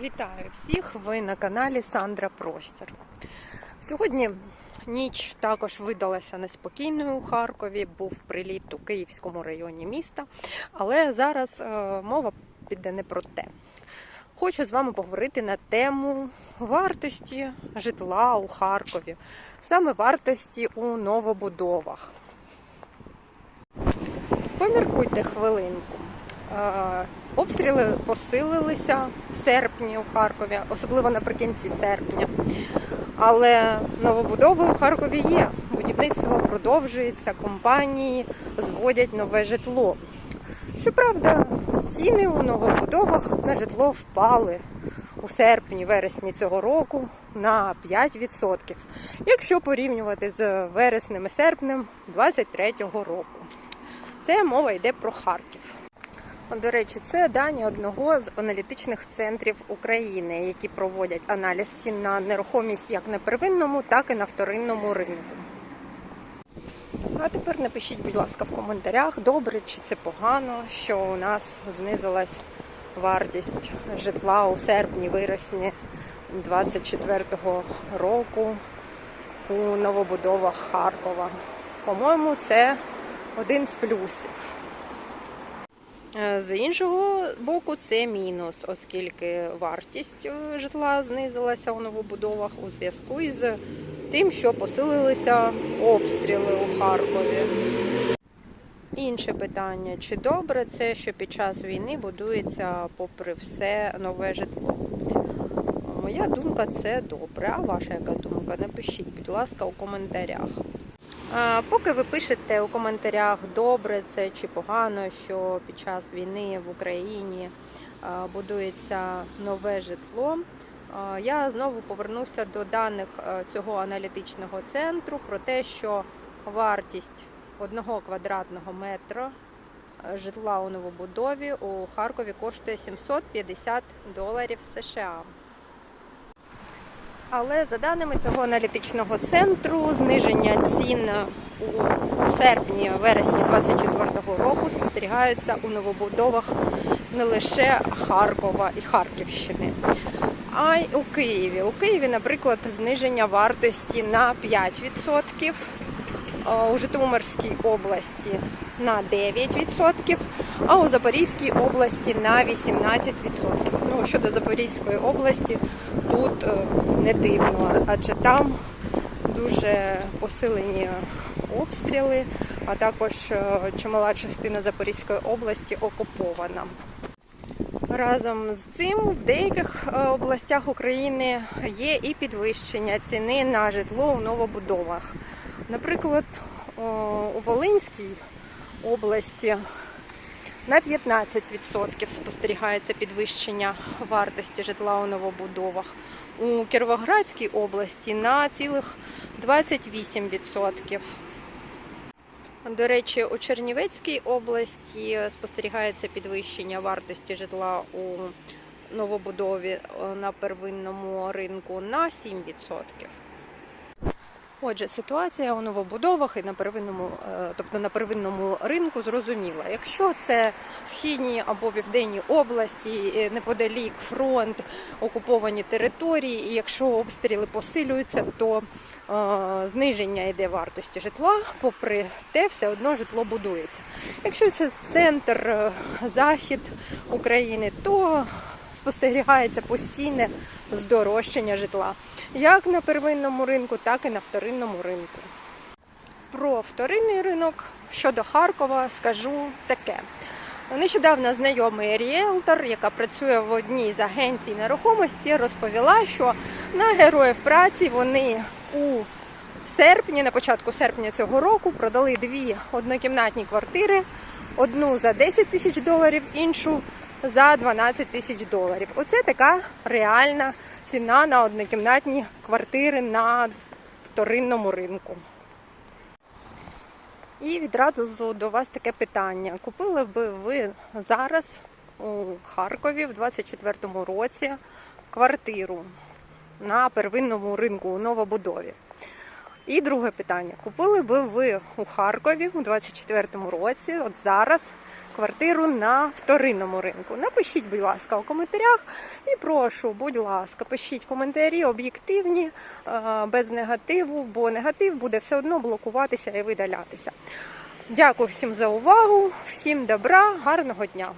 Вітаю всіх! Ви на каналі Сандра Простір. Сьогодні ніч також видалася неспокійною у Харкові, був приліт у Київському районі міста, але зараз е, мова піде не про те. Хочу з вами поговорити на тему вартості житла у Харкові, саме вартості у новобудовах. Поміркуйте хвилинку. Обстріли посилилися в серпні у Харкові, особливо наприкінці серпня. Але новобудови у Харкові є. Будівництво продовжується, компанії зводять нове житло. Щоправда, ціни у новобудовах на житло впали у серпні, вересні цього року на 5%, якщо порівнювати з вереснем і серпнем 2023 року. Це мова йде про Харків. До речі, це дані одного з аналітичних центрів України, які проводять аналіз цін на нерухомість як на первинному, так і на вторинному ринку. А тепер напишіть, будь ласка, в коментарях, добре чи це погано, що у нас знизилась вартість житла у серпні, вересні 24-го року у новобудовах Харкова. По-моєму, це один з плюсів. Е, З іншого боку, це мінус, оскільки вартість е, житла знизилася у новобудовах у зв'язку із тим, що посилилися обстріли у Харкові. Інше питання: чи добре це, що під час війни будується, попри все, нове житло? Моя думка це добре. А ваша яка думка? Напишіть, будь ласка, у коментарях. Поки ви пишете у коментарях, добре це чи погано, що під час війни в Україні будується нове житло. Я знову повернуся до даних цього аналітичного центру про те, що вартість одного квадратного метра житла у новобудові у Харкові коштує 750 доларів США. Але за даними цього аналітичного центру, зниження цін у серпні, вересні 2024 року спостерігаються у новобудовах не лише Харкова і Харківщини, а й у Києві. У Києві, наприклад, зниження вартості на 5%, у Житомирській області на 9%, а у Запорізькій області на 18%. Ну, щодо Запорізької області, тут е, не дивно, адже там дуже посилені обстріли, а також е, чимала частина Запорізької області окупована. Разом з цим в деяких е, областях України є і підвищення ціни на житло у новобудовах. Наприклад, у Волинській області на 15% спостерігається підвищення вартості житла у новобудовах. У Кіровоградській області на цілих 28%. До речі, у Чернівецькій області спостерігається підвищення вартості житла у новобудові е, на первинному ринку на 7%. Отже, ситуація у новобудовах і на первинному, е, тобто на первинному ринку зрозуміла. Якщо це східні або південні області, е, неподалік фронт, окуповані території, і якщо обстріли посилюються, то е, зниження йде вартості житла, попри те, все одно житло будується. Якщо це центр, е, захід України, то спостерігається постійне здорожчання житла як на первинному ринку, так і на вторинному ринку. Про вторинний ринок щодо Харкова скажу таке. Нещодавно знайомий ріелтор, яка працює в одній з агенцій нерухомості, розповіла, що на героїв праці вони у серпні, на початку серпня цього року, продали дві однокімнатні квартири: одну за 10 тисяч доларів, іншу за 12 тисяч доларів. Оце така реальна ціна на однокімнатні квартири на вторинному ринку. І відразу до вас таке питання. Купили би ви зараз у Харкові в 24-му році квартиру на первинному ринку у новобудові? І друге питання: купили би ви у Харкові у 24-му році, от зараз, квартиру на вторинному ринку. Напишіть, будь ласка, у коментарях і прошу, будь ласка, пишіть коментарі об'єктивні, е, без негативу, бо негатив буде все одно блокуватися і видалятися. Дякую всім за увагу, всім добра, гарного дня!